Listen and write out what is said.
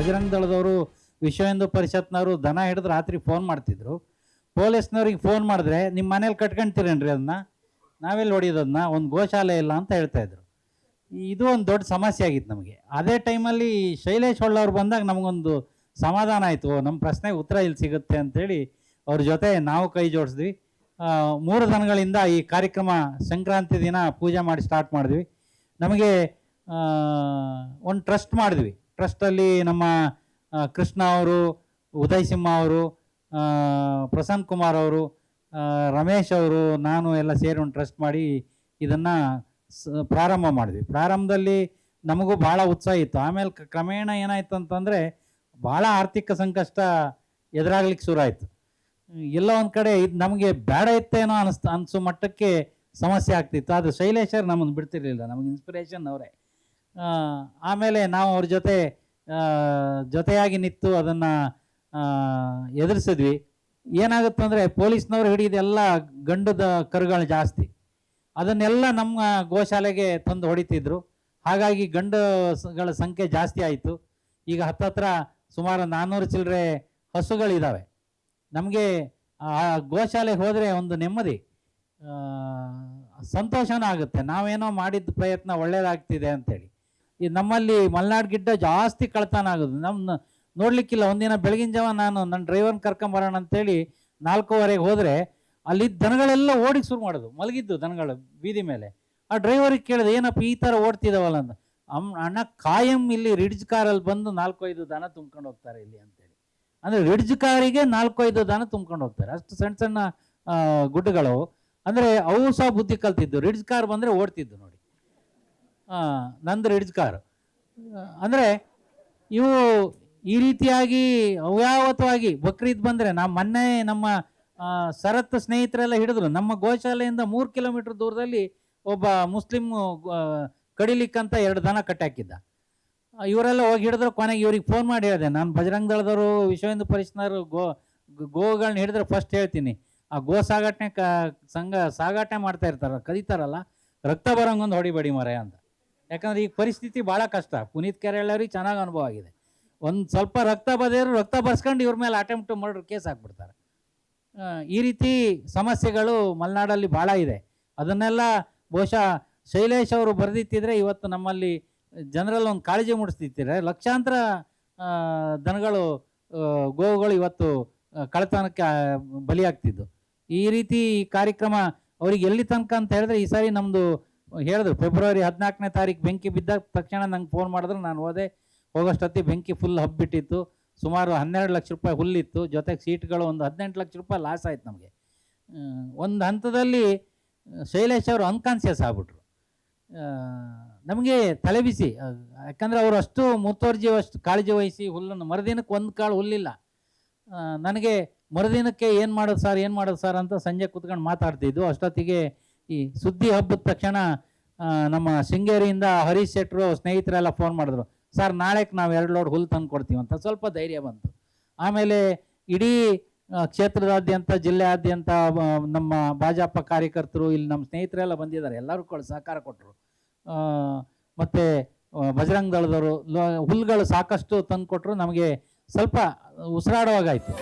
ಬಜರಂಗ ದಳದವರು ವಿಶ್ವ ಹಿಂದೂ ಪರಿಷತ್ನವರು ದನ ಹಿಡಿದು ರಾತ್ರಿ ಫೋನ್ ಮಾಡ್ತಿದ್ರು. ಪೊಲೀಸ್ನವ್ರಿಗೆ ಫೋನ್ ಮಾಡಿದ್ರೆ ನಿಮ್ಮ ಮನೇಲಿ ಕಟ್ಕೊಂತೀರೇನ್ರಿ ಅದನ್ನ ನಾವೆಲ್ಲಿ ಹೊಡಿಯೋದನ್ನ ಒಂದು ಗೋಶಾಲೆ ಇಲ್ಲ ಅಂತ ಹೇಳ್ತಾ ಇದ್ರು. ಇದು ಒಂದು ದೊಡ್ಡ ಸಮಸ್ಯೆ ಆಗಿತ್ತು ನಮಗೆ. ಅದೇ ಟೈಮಲ್ಲಿ ಶೈಲೇಶ್ ಹೊಳ್ಳವ್ರು ಬಂದಾಗ ನಮಗೊಂದು ಸಮಾಧಾನ ಆಯಿತು. ನಮ್ಮ ಪ್ರಶ್ನೆಗೆ ಉತ್ತರ ಇಲ್ಲಿ ಸಿಗುತ್ತೆ ಅಂತೇಳಿ ಅವ್ರ ಜೊತೆ ನಾವು ಕೈ ಜೋಡಿಸಿದ್ವಿ. ಮೂರು ದಿನಗಳಿಂದ ಈ ಕಾರ್ಯಕ್ರಮ ಸಂಕ್ರಾಂತಿ ದಿನ ಪೂಜೆ ಮಾಡಿ ಸ್ಟಾರ್ಟ್ ಮಾಡಿದ್ವಿ. ನಮಗೆ ಒಂದು ಟ್ರಸ್ಟ್ ಮಾಡಿದ್ವಿ. ಟ್ರಸ್ಟಲ್ಲಿ ನಮ್ಮ ಕೃಷ್ಣ ಅವರು, ಉದಯ್ ಸಿಂಹ ಅವರು ಪ್ರಸನ್ನ ಕುಮಾರ್ ಅವರು ರಮೇಶ್ ಅವರು, ನಾನು ಎಲ್ಲ ಸೇರಿ ಒಂದು ಟ್ರಸ್ಟ್ ಮಾಡಿ ಇದನ್ನು ಪ್ರಾರಂಭ ಮಾಡಿದ್ವಿ. ಪ್ರಾರಂಭದಲ್ಲಿ ನಮಗೂ ಭಾಳ ಉತ್ಸಾಹ ಇತ್ತು. ಆಮೇಲೆ ಕ್ರಮೇಣ ಏನಾಯ್ತು ಅಂತಂದರೆ ಭಾಳ ಆರ್ಥಿಕ ಸಂಕಷ್ಟ ಎದುರಾಗ್ಲಿಕ್ಕೆ ಶುರು ಆಯಿತು ಎಲ್ಲ ಒಂದು ಕಡೆ ಇದು ನಮಗೆ ಬೇಡ ಇತ್ತೇನೋ ಅನಿಸ್ತು, ಅನಿಸೋ ಮಟ್ಟಕ್ಕೆ ಸಮಸ್ಯೆ ಆಗ್ತಿತ್ತು. ಆದರೆ ಶೈಲೇಶರ್ ನಮ್ಮನ್ನು ಬಿಡ್ತಿರ್ಲಿಲ್ಲ. ನಮಗೆ ಇನ್ಸ್ಪಿರೇಷನ್ ಅವರೇ. ಆಮೇಲೆ ನಾವು ಅವ್ರ ಜೊತೆ ಜೊತೆಯಾಗಿ ನಿಂತು ಅದನ್ನು ಎದುರಿಸಿದ್ವಿ. ಏನಾಗುತ್ತೆ ಅಂದರೆ ಪೊಲೀಸ್ನವ್ರು ಹಿಡಿದೆಲ್ಲ ಗಂಡದ ಕರುಗಳು ಜಾಸ್ತಿ. ಅದನ್ನೆಲ್ಲ ನಮ್ಮ ಗೋಶಾಲೆಗೆ ತಂದು ಹೊಡಿತಿದ್ರು. ಹಾಗಾಗಿ ಗಂಡುಗಳ ಸಂಖ್ಯೆ ಜಾಸ್ತಿ ಆಯಿತು. ಈಗ ಹತ್ತತ್ರ ಸುಮಾರು ನಾನ್ನೂರು ಚಿಲ್ಲರೆ ಹಸುಗಳಿದ್ದಾವೆ ನಮಗೆ ಆ ಗೋಶಾಲೆಗೆ ಹೋದರೆ ಒಂದು ನೆಮ್ಮದಿ ಸಂತೋಷನೂ ಆಗುತ್ತೆ. ನಾವೇನೋ ಮಾಡಿದ ಪ್ರಯತ್ನ ಒಳ್ಳೆಯದಾಗ್ತಿದೆ ಅಂತೇಳಿ. ಈ ನಮ್ಮಲ್ಲಿ ಮಲೆನಾಡ್ ಗಿಡ್ಡ ಜಾಸ್ತಿ ಕಳ್ತನ ಆಗೋದು. ನಮ್ಮ ನೋಡ್ಲಿಕ್ಕಿಲ್ಲ. ಒಂದಿನ ಬೆಳಗಿನ ಜಾವ ನಾನು ನನ್ನ ಡ್ರೈವರ್ನ ಕರ್ಕೊಂಬರೋಣ ಅಂತೇಳಿ ನಾಲ್ಕೂವರೆಗೆ ಹೋದರೆ ಅಲ್ಲಿ ದನಗಳೆಲ್ಲ ಓಡಿಗೆ ಶುರು ಮಾಡೋದು. ಮಲಗಿದ್ದು ದನಗಳು ಬೀದಿ ಮೇಲೆ. ಆ ಡ್ರೈವರಿಗೆ ಕೇಳಿದೆ, ಏನಪ್ಪ ಈ ಥರ ಓಡ್ತಿದಾವಲ್ಲ? ಅಂತ ಅಮ್, ಅಣ್ಣ ಕಾಯಂ ಇಲ್ಲಿ ರಿಡ್ಜ್ ಕಾರಲ್ಲಿ ಬಂದು ನಾಲ್ಕು ಐದು ದನ ತುಂಬ್ಕೊಂಡು ಹೋಗ್ತಾರೆ ಇಲ್ಲಿ ಅಂತೇಳಿ. ಅಂದರೆ ರಿಡ್ಜ್ ಕಾರಿಗೆ ನಾಲ್ಕು ಐದು ದನ ತುಂಬ್ಕೊಂಡು ಹೋಗ್ತಾರೆ. ಅಷ್ಟು ಸಣ್ಣ ಸಣ್ಣ ಗುಡ್ಡಗಳು. ಅಂದರೆ ಅವು ಸಹ ಬುದ್ಧಿ ಕಲ್ತಿದ್ದು. ರಿಡ್ಜ್ ಕಾರ್ ಬಂದರೆ ಓಡ್ತಿದ್ದು ನಂದು ರಿಡ್ಜ್ ಕಾರ್. ಅಂದರೆ ಇವು ಈ ರೀತಿಯಾಗಿ ಅವ್ಯಾವತವಾಗಿ ಬಕ್ರೀದ್ ಬಂದರೆ ನಮ್ಮ ಮೊನ್ನೆ ನಮ್ಮ ಸರತ್ ಸ್ನೇಹಿತರೆಲ್ಲ ಹಿಡಿದ್ರು. ನಮ್ಮ ಗೋಶಾಲೆಯಿಂದ ಮೂರು ಕಿಲೋಮೀಟರ್ ದೂರದಲ್ಲಿ ಒಬ್ಬ ಮುಸ್ಲಿಂ ಕಡಿಲಿಕ್ಕಂತ ಎರಡು ದನ ಕಟ್ಟಾಕಿದ್ದ ಇವರೆಲ್ಲ ಹೋಗಿ ಹಿಡಿದ್ರು. ಕೊನೆಗೆ ಇವ್ರಿಗೆ ಫೋನ್ ಮಾಡಿ ಹೇಳಿದೆ, ನಾನು ಬಜರಂಗ ದಳದವರು ವಿಶ್ವ ಹಿಂದೂ ಗೋ ಗೋಗಳನ್ನ ಹಿಡಿದ್ರೆ ಫಸ್ಟ್ ಹೇಳ್ತೀನಿ. ಆ ಗೋ ಸಾಗಾಟನೆ ಕ, ಸಂಘ ಸಾಗಾಟನೆ ಮಾಡ್ತಾ ಇರ್ತಾರ ಕದೀತಾರಲ್ಲ ರಕ್ತ ಬರೋಂಗೊಂದು ಹೊಡಿಬೇಡಿ ಮರೆ ಅಂತ. ಯಾಕಂದ್ರೆ ಈಗ ಪರಿಸ್ಥಿತಿ ಭಾಳ ಕಷ್ಟ. ಪುನೀತ್ ಕೆರೆಯವ್ರಿಗೆ ಚೆನ್ನಾಗಿ ಅನುಭವ ಆಗಿದೆ. ಒಂದು ಸ್ವಲ್ಪ ರಕ್ತ ಬದಿದ್ರು ರಕ್ತ ಬರ್ಸ್ಕೊಂಡು ಇವ್ರ ಮೇಲೆ ಅಟೆಂಪ್ಟ್ ಮರ್ಡರ್ ಕೇಸ್ ಹಾಕ್ಬಿಡ್ತಾರೆ ಈ ರೀತಿ ಸಮಸ್ಯೆಗಳು ಮಲೆನಾಡಲ್ಲಿ ಭಾಳ ಇದೆ. ಅದನ್ನೆಲ್ಲ ಬಹುಶಃ ಶೈಲೇಶ್ ಅವರು ಬರೆದಿತ್ತಿದ್ರೆ ಇವತ್ತು ನಮ್ಮಲ್ಲಿ ಜನರಲ್ಲಿ ಒಂದು ಕಾಳಜಿ ಮೂಡಿಸ್ತಿದ್ದಾರೆ ಲಕ್ಷಾಂತರ ದನಗಳು ಗೋವುಗಳು ಇವತ್ತು ಕಳೆತನಕ್ಕೆ ಬಲಿಯಾಗ್ತಿದ್ದು. ಈ ರೀತಿ ಕಾರ್ಯಕ್ರಮ ಅವ್ರಿಗೆ ಎಲ್ಲಿ ತನಕ ಅಂತ ಹೇಳಿದ್ರೆ ಈ ಸಾರಿ ನಮ್ಮದು ಹೇಳಿದ್ರು ಫೆಬ್ರವರಿ ಹದಿನಾಲ್ಕನೇ ತಾರೀಕು ಬೆಂಕಿ ಬಿದ್ದಾಗ ತಕ್ಷಣ ನಂಗೆ ಫೋನ್ ಮಾಡಿದ್ರು. ನಾನು ಹೋದೆ ಹೋಗೋಷ್ಟೊತ್ತಿಗೆ ಬೆಂಕಿ ಫುಲ್ ಹಬ್ಬಿಟ್ಟಿತ್ತು. ಸುಮಾರು ಹನ್ನೆರಡು ಲಕ್ಷ ರೂಪಾಯಿ ಹುಲ್ಲಿತ್ತು. ಜೊತೆಗೆ ಸೀಟ್ಗಳು ಒಂದು ಹದಿನೆಂಟು ಲಕ್ಷ ರೂಪಾಯಿ ಲಾಸ್ ಆಯ್ತು ನಮಗೆ. ಒಂದು ಹಂತದಲ್ಲಿ ಶೈಲೇಶ್ ಅವರು ಅನ್ಕಾನ್ಸಿಯಸ್ ಆಗ್ಬಿಟ್ರು. ನಮಗೆ ತಲೆ ಬಿಸಿ. ಆ, ಯಾಕಂದ್ರೆ ಅವರು ಅಷ್ಟು ಮುತುವರ್ಜಿ ಅಷ್ಟು ಕಾಳಜಿ ವಹಿಸಿ ಹುಲ್ಲನ್ನು ಮರುದಿನಕ್ಕೆ ಒಂದು ಕಾಳು ಹುಲ್ಲಿಲ್ಲ. ನನಗೆ ಮರುದಿನಕ್ಕೆ ಏನು ಮಾಡೋದು ಸರ್ ಏನು ಮಾಡೋದು ಸರ್ ಅಂತ ಸಂಜೆ ಕೂತ್ಕೊಂಡು ಮಾತಾಡ್ತಿದ್ದು ಅಷ್ಟೊತ್ತಿಗೆ ಈ ಸುದ್ದಿ ಹಬ್ಬದ ತಕ್ಷಣ ನಮ್ಮ ಶೃಂಗೇರಿಯಿಂದ ಹರೀಶ್ ಶೆಟ್ಟರು ಸ್ನೇಹಿತರೆಲ್ಲ ಫೋನ್ ಮಾಡಿದ್ರು. ಸರ್, ನಾಳೆಗೆ ನಾವು ಎರಡು ಲೋಡ್ ಹುಲ್ಲು ತಂದು ಕೊಡ್ತೀವಿ ಅಂತ. ಸ್ವಲ್ಪ ಧೈರ್ಯ ಬಂತು. ಆಮೇಲೆ ಇಡೀ ಕ್ಷೇತ್ರದಾದ್ಯಂತ, ಜಿಲ್ಲೆಯಾದ್ಯಂತ ನಮ್ಮ ಭಾಜಪ ಕಾರ್ಯಕರ್ತರು, ಇಲ್ಲಿ ನಮ್ಮ ಸ್ನೇಹಿತರೆಲ್ಲ ಬಂದಿದ್ದಾರೆ. ಎಲ್ಲರೂ ಕೂಡ ಸಹಕಾರ ಕೊಟ್ಟರು ಮತ್ತು ಬಜರಂಗ ದಳದವರು ಹುಲ್ಲುಗಳು ಸಾಕಷ್ಟು ತಂದು ಕೊಟ್ಟರು ನಮಗೆ ಸ್ವಲ್ಪ ಉಸಿರಾಡುವಾಗಾಯಿತು